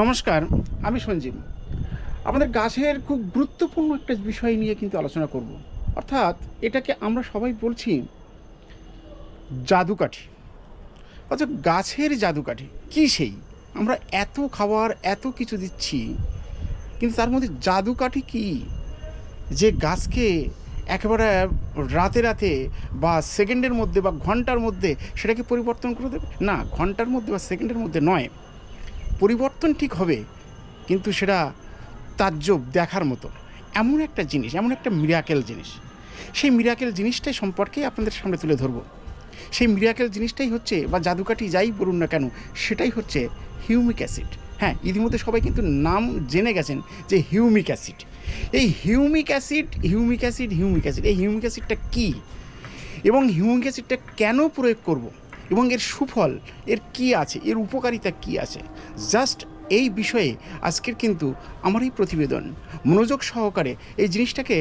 নমস্কার, আমি সঞ্জীব। আমাদের গাছের খুব গুরুত্বপূর্ণ একটা বিষয় নিয়ে কিন্তু আলোচনা করব। অর্থাৎ এটাকে আমরা সবাই বলছি জাদুকাঠি। অর্থাৎ গাছের জাদুকাঠি, কী সেই? আমরা এত খাবার, এত কিছু দিচ্ছি, কিন্তু তার মধ্যে জাদুকাঠি কী? যে গাছকে একেবারে রাতে রাতে বা সেকেন্ডের মধ্যে বা ঘণ্টার মধ্যে সেটাকে পরিবর্তন করে দেবে? না, ঘণ্টার মধ্যে বা সেকেন্ডের মধ্যে নয়। পরিবর্তন ঠিক হবে, কিন্তু সেটা তাজ্জব দেখার মতো। এমন একটা জিনিস, এমন একটা মিরাকেল জিনিস। সেই মিরাকেল জিনিসটাই সম্পর্কে আপনাদের সামনে তুলে ধরবো। সেই মিরাকেল জিনিসটাই হচ্ছে, বা জাদুকাঠি যাই বলুন না কেন, সেটাই হচ্ছে হিউমিক অ্যাসিড হ্যাঁ ইতিমধ্যে সবাই কিন্তু নাম জেনে গেছেন যে হিউমিক অ্যাসিড এই humic acid humic acid humic acid এই হিউমিক অ্যাসিডটা কী? এবং হিউমিক অ্যাসিডটা কেন প্রয়োগ করব? এবং এর সুফল, এর কি আছে, এর উপকারিতা কি আছে? জাস্ট এই বিষয়ে আজকের কিন্তু আমার এই প্রতিবেদন। মনোযোগ সহকারে এই জিনিসটাকে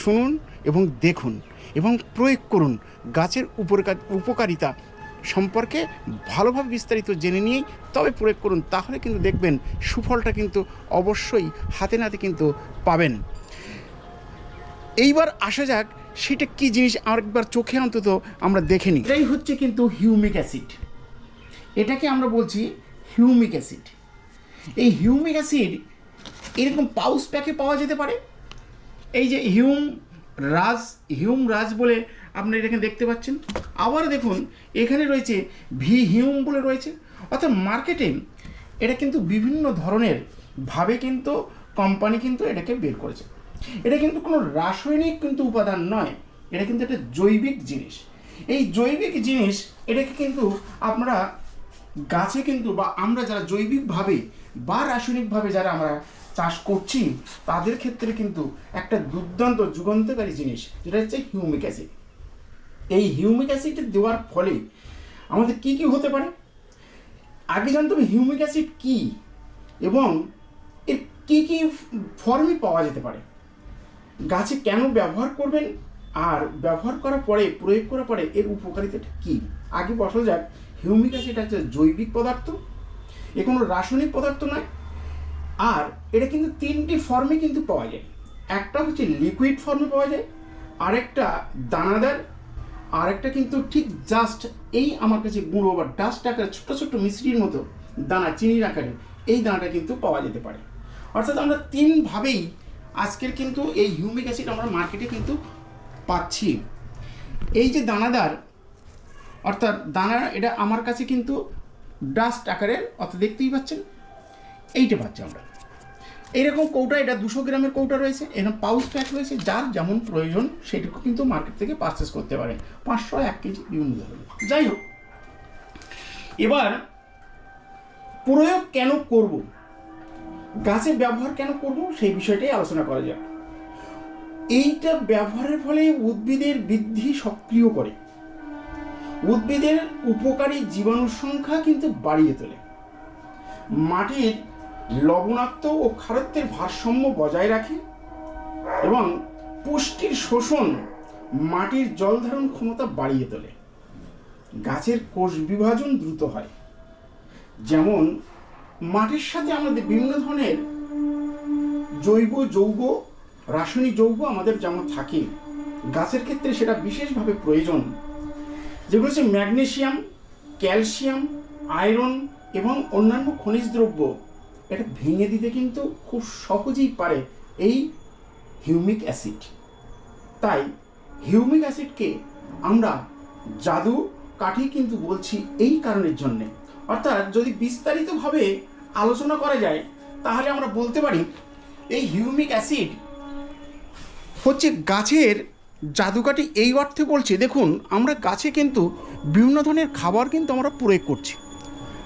শুনুন এবং দেখুন এবং প্রয়োগ করুন গাছের উপকারিতা সম্পর্কে ভালোভাবে বিস্তারিত জেনে নিয়েই তবে প্রয়োগ করুন, তাহলে কিন্তু দেখবেন সুফলটা কিন্তু অবশ্যই হাতে নাতে কিন্তু পাবেন। এইবার আসা যাক সেটা কি জিনিস আরেকবার চোখে অন্তত আমরা দেখে নিই। এটাই হচ্ছে কিন্তু হিউমিক অ্যাসিড। এটাকে আমরা বলছি হিউমিক অ্যাসিড। এই হিউমিক অ্যাসিড এরকম পাউস প্যাকে পাওয়া যেতে পারে। এই যে হিউম রাজ হিউম রাজ বলে আপনারা এখানে দেখতে পাচ্ছেন। আবার দেখুন, এখানে রয়েছে ভি হিউম বলে রয়েছে। অর্থাৎ মার্কেটে এটা কিন্তু বিভিন্ন ধরনের ভাবে কিন্তু, কোম্পানি কিন্তু এটাকে বের করেছে। এটা কিন্তু কোনো রাসায়নিক কিন্তু উপাদান নয়, এটা কিন্তু একটা জৈবিক জিনিস। এই জৈবিক জিনিস, এটাকে কিন্তু আমরা গাছে কিন্তু বা আমরা যারা জৈবিকভাবে বা রাসায়নিকভাবে যারা আমরা চাষ করছি, তাদের ক্ষেত্রে কিন্তু একটা দুর্দান্ত, যুগান্তকারী জিনিস, যেটা হচ্ছে হিউমিক অ্যাসিড। এই হিউমিক অ্যাসিড দেওয়ার ফলে আমাদের কি কি হতে পারে? আগে জানতে হবে হিউমিক অ্যাসিড কি এবং এর কী কী ফর্মে পাওয়া যেতে পারে। গাছে কেন ব্যবহার করবেন? আর ব্যবহার করার পরে, প্রয়োগ করার পরে এর উপকারিতাটা কী? আগে বসা যাক। হিউমিক অ্যাসিড হচ্ছে জৈবিক পদার্থ। এ কোনো রাসায়নিক পদার্থ নয়। আর এটা কিন্তু তিনটি ফর্মে কিন্তু পাওয়া যায়। একটা হচ্ছে লিকুইড ফর্মে পাওয়া যায়। আরেকটা দানাদার। আরেকটা কিন্তু ঠিক জাস্ট এই আমার কাছে গুঁড়ো বা ডাস্ট আকারে ছোট্ট ছোট্ট মিশ্রির মতো দানা, চিনির আকারে এই দানাটা কিন্তু পাওয়া যেতে পারে। অর্থাৎ আমরা তিনভাবেই আজকের কিন্তু এই হিউমিক অ্যাসিড আমরা মার্কেটে কিন্তু পাচ্ছি। এই যে দানাদার, অর্থাৎ দানা এটা আমার কাছে কিন্তু ডাস্ট আকারের অর্থাৎ দেখতেই পাচ্ছেন, এইটা পাচ্ছি আমরা। এইরকম কৌটা, এটা দুশো গ্রামের কৌটা রয়েছে, এরকম পাউচ প্যাক রয়েছে, যার যেমন প্রয়োজন সেটুকু কিন্তু মার্কেট থেকে পারচেস করতে পারে পাঁচশো এক কেজি বিভিন্ন ধরনের যাই হোক, এবার প্রয়োগ কেন করব? গাছে ব্যবহার কেন করব? সেই বিষয়টাই আলোচনা করা যাক। এইটা ব্যবহারের ফলে উদ্ভিদের বৃদ্ধি সক্রিয় করে। উদ্ভিদের উপকারী জীবাণুর সংখ্যা কিন্তু বাড়িয়ে তোলে। মাটির লবণাক্ত ও খারত্বের ভারসাম্য বজায় রাখে এবং পুষ্টির শোষণ মাটির জল ধারণ ক্ষমতা বাড়িয়ে তোলে। গাছের কোষ বিভাজন দ্রুত হয়। যেমন মাটির সাথে আমাদের বিভিন্ন ধরনের জৈব, যৌগ, রাসায়নিক যৌগ আমাদের যেমন থাকে, গাছের ক্ষেত্রে সেটা বিশেষভাবে প্রয়োজন। যেগুলো হচ্ছে ম্যাগনেশিয়াম ক্যালসিয়াম, আয়রন এবং অন্যান্য খনিজ দ্রব্য। এটা ভেঙে দিতে কিন্তু খুব সহজেই পারে এই হিউমিক অ্যাসিড। তাই হিউমিক অ্যাসিডকে আমরা জাদু, কাঠি কিন্তু বলছি এই কারণের জন্যে। অর্থাৎ যদি বিস্তারিতভাবে আলোচনা করা যায়, তাহলে আমরা বলতে পারি এই হিউমিক অ্যাসিড হচ্ছে গাছের জাদুকাঠি এই অর্থে বলছে, দেখুন, আমরা গাছে কিন্তু বিভিন্ন ধরনের খাবার কিন্তু আমরা প্রয়োগ করছি।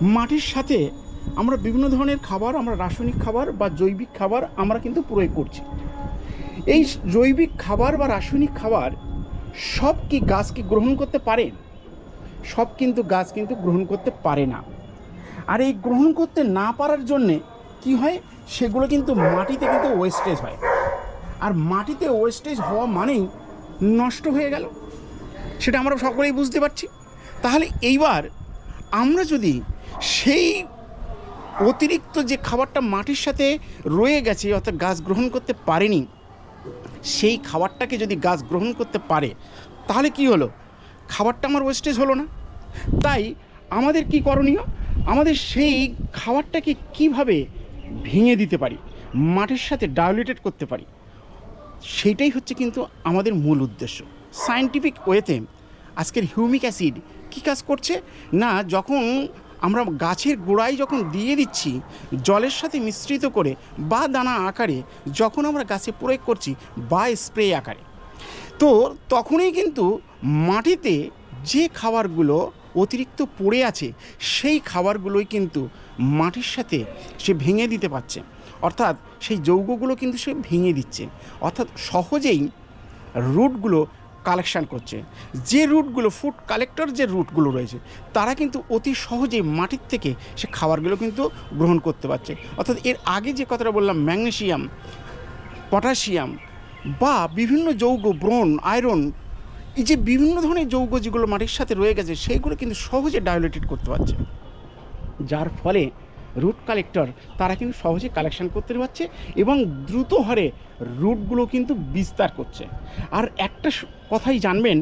মাটির সাথে আমরা বিভিন্ন ধরনের খাবার, আমরা রাসায়নিক খাবার বা জৈবিক খাবার আমরা কিন্তু প্রয়োগ করছি। এই জৈবিক খাবার বা রাসায়নিক খাবার সব কি গাছ কি গ্রহণ করতে পারে? সব কিন্তু গাছ কিন্তু গ্রহণ করতে পারে না। আর এই গ্রহণ করতে না পারার জন্যে কি হয়? সেগুলো কিন্তু মাটিতে কিন্তু ওয়েস্টেজ হয়। আর মাটিতে ওয়েস্টেজ হওয়া মানেই নষ্ট হয়ে গেল। সেটা আমরা সকলেই বুঝতে পারছি। তাহলে এইবার আমরা যদি সেই অতিরিক্ত যে খাবারটা মাটির সাথে রয়ে গেছে, অর্থাৎ গাছ গ্রহণ করতে পারেনি, সেই খাবারটাকে যদি গাছ গ্রহণ করতে পারে, তাহলে কি হলো? খাবারটা আমার ওয়েস্টেজ হলো না। তাই আমাদের কি করণীয়? আমাদের সেই খাবারটাকে কীভাবে ভেঙে দিতে পারি মাটির সাথে ডায়লেটেড করতে পারি, সেইটাই হচ্ছে কিন্তু আমাদের মূল উদ্দেশ্য। সায়েন্টিফিক ওয়েতে আজকের হিউমিক অ্যাসিড কী কাজ করছে? না, যখন আমরা গাছের গোড়ায় যখন দিয়ে দিচ্ছি, জলের সাথে মিশ্রিত করে বা দানা আকারে যখন আমরা গাছে প্রয়োগ করছি বা স্প্রে আকারে, তো তখনই কিন্তু মাটিতে যে খাবারগুলো অতিরিক্ত পড়ে আছে, সেই খাবারগুলোই কিন্তু মাটির সাথে সে ভেঙে দিতে পারছে। অর্থাৎ সেই যৌগগুলো কিন্তু সে ভেঙে দিচ্ছে। অর্থাৎ সহজেই রুটগুলো কালেকশান করছে। যে রুটগুলো, ফুড কালেক্টর যে রুটগুলো রয়েছে, তারা কিন্তু অতি সহজেই মাটির থেকে সে খাবারগুলো কিন্তু গ্রহণ করতে পারছে। অর্থাৎ এর আগে যে কথাটা বললাম ম্যাগনেশিয়াম পটাশিয়াম বা বিভিন্ন যৌগ ব্রোন আয়রন এই যে বিভিন্ন ধরনের যৌগ যেগুলো মাটির সাথে রয়ে গেছে, সেইগুলো কিন্তু সহজে ডায়োলেটেড করতে পারছে। যার ফলে রুট কালেক্টর তারা কিন্তু সহজে কালেকশন করতে পারছে এবং দ্রুত হারে রুটগুলো কিন্তু বিস্তার করছে। আর একটা কথাই জানবেন,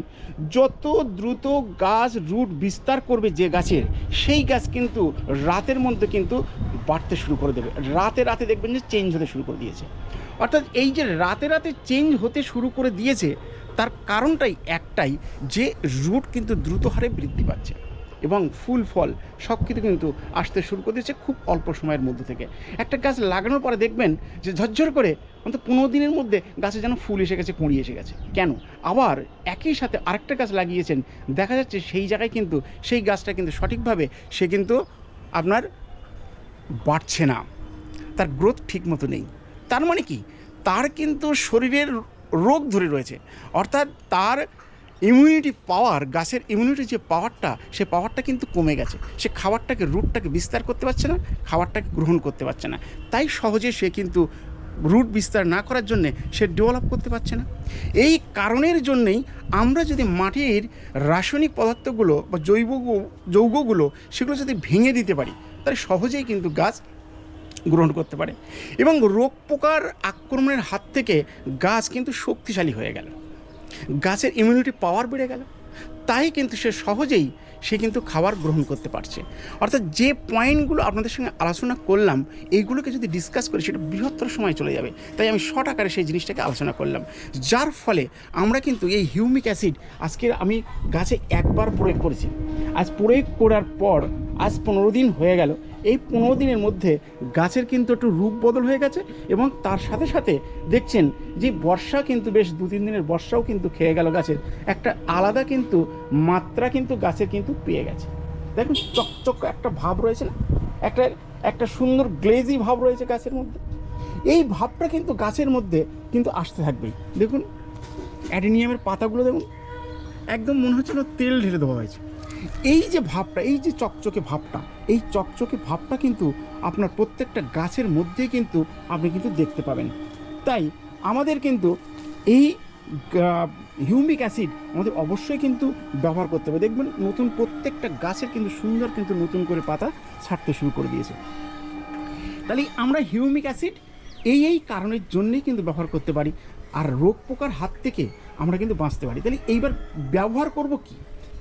যত দ্রুত গাছ রুট বিস্তার করবে যে গাছের, সেই গাছ কিন্তু রাতের মধ্যে কিন্তু বাড়তে শুরু করে দেবে। রাতে রাতে দেখবেন যে চেঞ্জ হতে শুরু করে দিয়েছে। অর্থাৎ এই যে রাতে রাতে চেঞ্জ হতে শুরু করে দিয়েছে তার কারণটাই একটাই যে রুট কিন্তু দ্রুত হারে বৃদ্ধি পাচ্ছে এবং ফুল ফল সব কিছু কিন্তু আসতে শুরু করে দিয়েছে খুব অল্প সময়ের মধ্যে থেকে। একটা গাছ লাগানোর পরে দেখবেন যে ঝরঝর করে অন্তত পনেরো দিনের মধ্যে গাছে যেন ফুল এসে গেছে, কুঁড়ি এসে গেছে। কেন? আবার একই সাথে আরেকটা গাছ লাগিয়েছেন, দেখা যাচ্ছে সেই জায়গায় কিন্তু সেই গাছটা কিন্তু সঠিকভাবে সে কিন্তু আপনার বাড়ছে না। তার গ্রোথ ঠিক মতো নেই। তার মানে কি? তার কিন্তু শরীরের রোগ ধরে রয়েছে। অর্থাৎ তার ইমিউনিটি পাওয়ার গাছের ইমিউনিটি যে পাওয়ারটা সে পাওয়ারটা কিন্তু কমে গেছে। সে খাবারটাকে রুটটাকে বিস্তার করতে পারছে না, খাবারটাকে গ্রহণ করতে পারছে না। তাই সহজে সে কিন্তু রুট বিস্তার না করার জন্যে সে ডেভেলপ করতে পারছে না। এই কারণের জন্যেই আমরা যদি মাটির রাসায়নিক পদার্থগুলো বা জৈব যৌগগুলো, সেগুলো যদি ভেঙে দিতে পারি, তাহলে সহজেই কিন্তু গাছ গ্রহণ করতে পারে। এবং রোগ পোকার আক্রমণের হাত থেকে গাছ কিন্তু শক্তিশালী হয়ে গেল। গাছের ইমিউনিটি পাওয়ার বেড়ে গেল। তাই কিন্তু সে সহজেই সে কিন্তু খাবার গ্রহণ করতে পারছে। অর্থাৎ যে পয়েন্টগুলো আপনাদের সঙ্গে আলোচনা করলাম এইগুলোকে যদি ডিসকাস করি, সেটা বৃহত্তর সময় চলে যাবে। তাই আমি শর্ট আকারে সেই জিনিসটাকে আলোচনা করলাম। যার ফলে আমরা কিন্তু এই হিউমিক অ্যাসিড আজকে আমি গাছে একবার প্রয়োগ করেছি। আজ প্রয়োগ করার পর আজ পনেরো দিন হয়ে গেল। এই পনেরো দিনের মধ্যে গাছের কিন্তু একটু রূপ বদল হয়ে গেছে এবং তার সাথে সাথে দেখছেন যে বর্ষা কিন্তু বেশ দু তিন দিনের বর্ষাও কিন্তু খেয়ে গেল গাছের। একটা আলাদা কিন্তু মাত্রা কিন্তু গাছের কিন্তু পেয়ে গেছে। দেখুন, চকচক একটা ভাব রয়েছে না? একটা একটা সুন্দর গ্লেজি ভাব রয়েছে গাছের মধ্যে। এই ভাবটা কিন্তু গাছের মধ্যে কিন্তু আসতে থাকবেই। দেখুন, অ্যাডিনিয়ামের পাতাগুলো দেখুন, একদম মনে হচ্ছে না তেল ঢেলে দেওয়া হয়েছে। এই যে ভাবটা, এই যে চকচকে ভাবটা, এই চকচকে ভাবটা কিন্তু আপনার প্রত্যেকটা গাছের মধ্যেই কিন্তু আপনি কিন্তু দেখতে পাবেন। তাই আমাদের কিন্তু এই হিউমিক অ্যাসিড আমাদের অবশ্যই কিন্তু ব্যবহার করতে হবে। দেখবেন নতুন প্রত্যেকটা গাছের কিন্তু সুন্দর কিন্তু নতুন করে পাতা ছাড়তে শুরু করে দিয়েছে। তাহলে আমরা হিউমিক অ্যাসিড এই এই কারণের জন্যেই কিন্তু ব্যবহার করতে পারি। আর রোগ পোকার হাত থেকে আমরা কিন্তু বাঁচতে পারি। তাহলে এইবার ব্যবহার করব কি?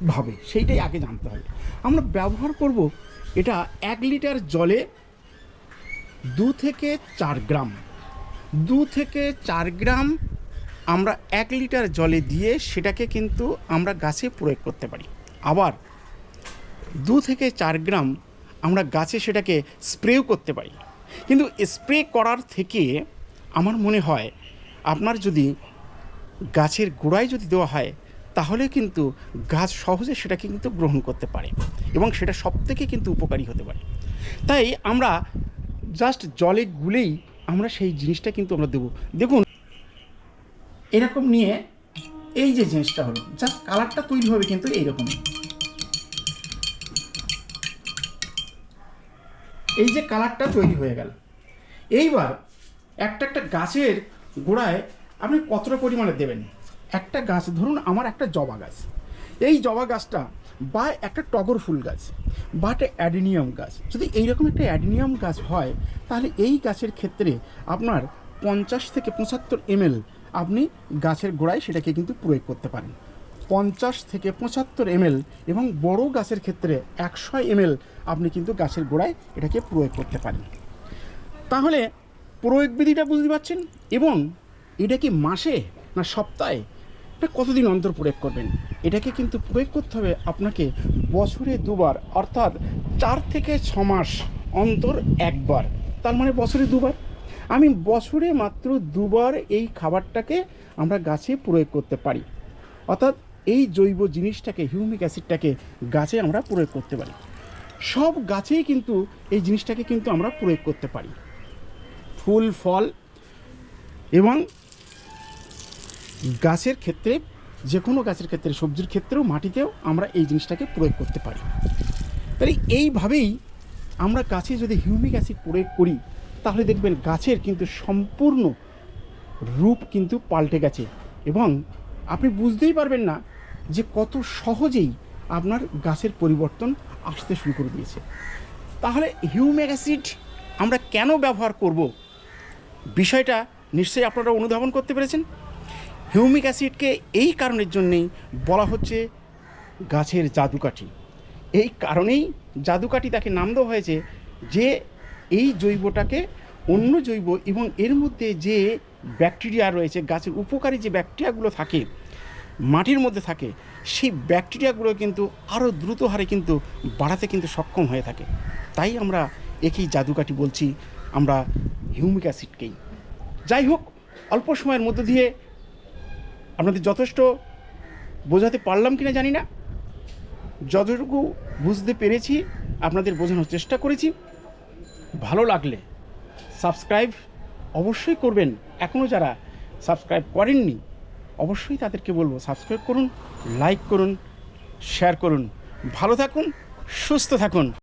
ভাবে, সেইটাই আগে জানতে হবে। আমরা ব্যবহার করব এটা এক লিটার জলে দু থেকে চার গ্রাম। দু থেকে চার গ্রাম আমরা এক লিটার জলে দিয়ে সেটাকে কিন্তু আমরা গাছে প্রয়োগ করতে পারি। আবার দু থেকে চার গ্রাম আমরা গাছে সেটাকে স্প্রেও করতে পারি। কিন্তু স্প্রে করার থেকে আমার মনে হয় আপনার যদি গাছের গোড়ায় যদি দেওয়া হয় তাহলে কিন্তু গাছ সহজে সেটাকে কিন্তু গ্রহণ করতে পারে এবং সেটা সব থেকে কিন্তু উপকারী হতে পারে। তাই আমরা জাস্ট জলে গুলেই আমরা সেই জিনিসটা কিন্তু আমরা দেবো। দেখুন, এরকম নিয়ে এই যে জিনিসটা হলো জাস্ট কালারটা তৈরি হবে কিন্তু এইরকমই এই যে কালারটা তৈরি হয়ে গেল। এইবার একটা একটা গাছের গোড়ায় আপনি কতটা পরিমাণে দেবেন? একটা গাছ, ধরুন আমার একটা জবা গাছ। এই জবা গাছটা বা একটা টগর ফুল গাছ বা একটা অ্যাডিনিয়াম গাছ। যদি এইরকম একটা অ্যাডিনিয়াম গাছ হয়, তাহলে এই গাছের ক্ষেত্রে আপনার পঞ্চাশ থেকে পঁচাত্তর এমএল আপনি গাছের গোড়ায় সেটাকে কিন্তু প্রয়োগ করতে পারেন। পঞ্চাশ থেকে পঁচাত্তর এমএল এবং বড় গাছের ক্ষেত্রে একশো এমএল আপনি কিন্তু গাছের গোড়ায় এটাকে প্রয়োগ করতে পারেন। তাহলে প্রয়োগ বিধিটা বুঝতে পারছেন? এবং এটা কি মাসে না সপ্তাহে? কতদিন অন্তর প্রয়োগ করবেন? এটাকে কিন্তু প্রয়োগ করতে হবে আপনাকে বছরে দুবার, অর্থাৎ চার থেকে ছ মাস অন্তর একবার। তার মানে বছরে দুবার? আমি বছরে মাত্র দুবার এই খাবারটাকে আমরা গাছে প্রয়োগ করতে পারি। অর্থাৎ এই জৈব জিনিসটাকে, হিউমিক অ্যাসিডটাকে গাছে আমরা প্রয়োগ করতে পারি। সব গাছেই কিন্তু এই জিনিসটাকে কিন্তু আমরা প্রয়োগ করতে পারি। ফুল, ফল এবং গাছের ক্ষেত্রে, যে কোনো গাছের ক্ষেত্রে, সবজির ক্ষেত্রেও, মাটিতেও আমরা এই জিনিসটাকে প্রয়োগ করতে পারি। তাহলে এইভাবেই আমরা গাছে যদি হিউমিক অ্যাসিড প্রয়োগ করি, তাহলে দেখবেন গাছের কিন্তু সম্পূর্ণ রূপ কিন্তু পাল্টে গেছে এবং আপনি বুঝতেই পারবেন না যে কত সহজেই আপনার গাছের পরিবর্তন আসতে শুরু করে দিয়েছে। তাহলে হিউমিক অ্যাসিড আমরা কেন ব্যবহার করব? বিষয়টা নিশ্চয়ই আপনারা অনুধাবন করতে পেরেছেন। হিউমিক অ্যাসিডকে এই কারণের জন্যেই বলা হচ্ছে গাছের জাদুকাঠি। এই কারণেই জাদুকাঠি তাকে নাম দেওয়া হয়েছে যে এই জৈবটাকে অন্য জৈব এবং এর মধ্যে যে ব্যাকটেরিয়া রয়েছে, গাছের উপকারী যে ব্যাকটেরিয়াগুলো থাকে, মাটির মধ্যে থাকে, সেই ব্যাকটেরিয়াগুলো কিন্তু আরও দ্রুত হারে কিন্তু বাড়াতে কিন্তু সক্ষম হয়ে থাকে। তাই আমরা একেই জাদুকাঠি বলছি, আমরা হিউমিক অ্যাসিডকেই। যাই হোক, অল্প সময়ের মধ্য দিয়ে আপনাদের যথেষ্ট বোঝাতে পারলাম কিনা জানি না। যতটুকু বুঝতে পেরেছি, আপনাদের বোঝানোর চেষ্টা করেছি। ভালো লাগলে সাবস্ক্রাইব অবশ্যই করবেন। এখনও যারা সাবস্ক্রাইব করেননি, অবশ্যই তাদেরকে বলব সাবস্ক্রাইব করুন, লাইক করুন, শেয়ার করুন। ভালো থাকুন, সুস্থ থাকুন।